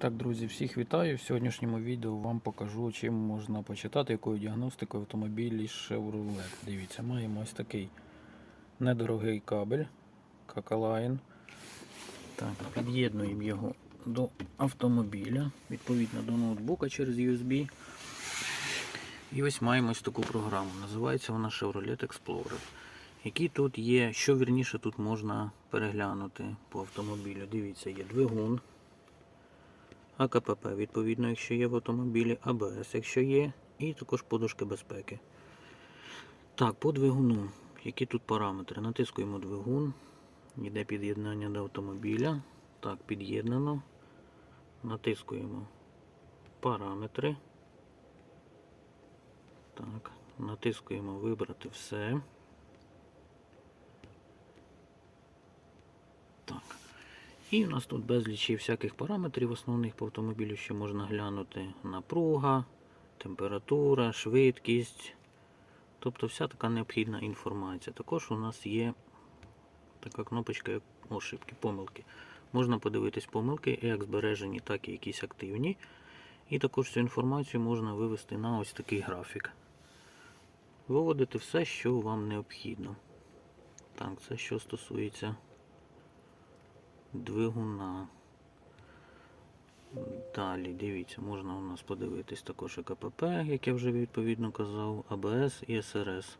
Так, друзі, всіх вітаю. В сьогоднішньому відео вам покажу, чим можна почитати, якою діагностикою автомобілі Chevrolet. Дивіться, маємо ось такий недорогий кабель Какалайн. Так, під'єднуємо його до автомобіля, відповідно до ноутбука через USB. І ось маємо ось таку програму. Називається вона Chevrolet Explorer. Які тут є, що вірніше тут можна переглянути по автомобілю. Дивіться, є двигун. АКПП, відповідно, якщо є в автомобілі, АБС, якщо є, і також подушки безпеки. Так, по двигуну. Які тут параметри? Натискуємо двигун. Йде під'єднання до автомобіля. Так, під'єднано. Натискуємо параметри. Так, натискуємо вибрати все. Так. І у нас тут безліч всяких параметрів основних по автомобілю, що можна глянути. Напруга, температура, швидкість. Тобто вся така необхідна інформація. Також у нас є така кнопочка як ошибки, помилки. Можна подивитись помилки, як збережені, так і якісь активні. І також цю інформацію можна вивести на ось такий графік. Виводити все, що вам необхідно. Так, це що стосується двигуна. Далі, дивіться, можна у нас подивитись також КПП, як я вже відповідно казав, АБС і СРС.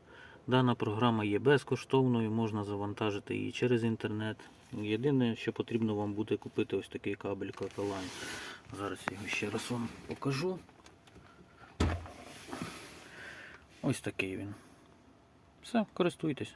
Дана програма є безкоштовною, можна завантажити її через інтернет. Єдине, що потрібно вам буде купити ось такий кабель Cocaline. Зараз його ще раз вам покажу. Ось такий він. Все, користуйтесь.